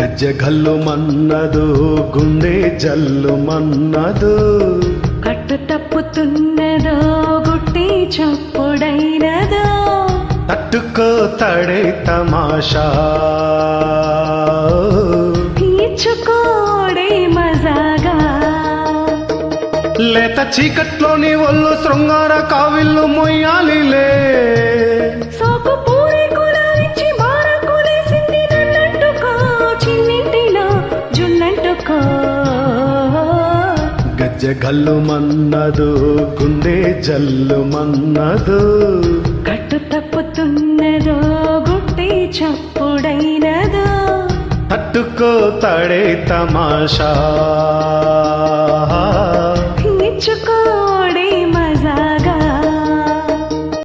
గజ్జె గల్లు మన్నదు గుండె జల్లు మన్నదు. కట్టు తప్పుతున్నదో గుట్టి చప్పుడైనదో. తట్టుకో తడే తమాషా. తీర్చుకోడే మజాగా. లేత చీకట్లోని ఒళ్ళు శృంగార కావిల్లు మొయ్యాలిలే గజ్జె గల్లు మన్నదు గుండె జల్లు మన్నదు కట్టు తప్పుతున్నదో గుట్టి చప్పుడైనదో. తట్టుకో తడే తమాషా. తీర్చుకోడే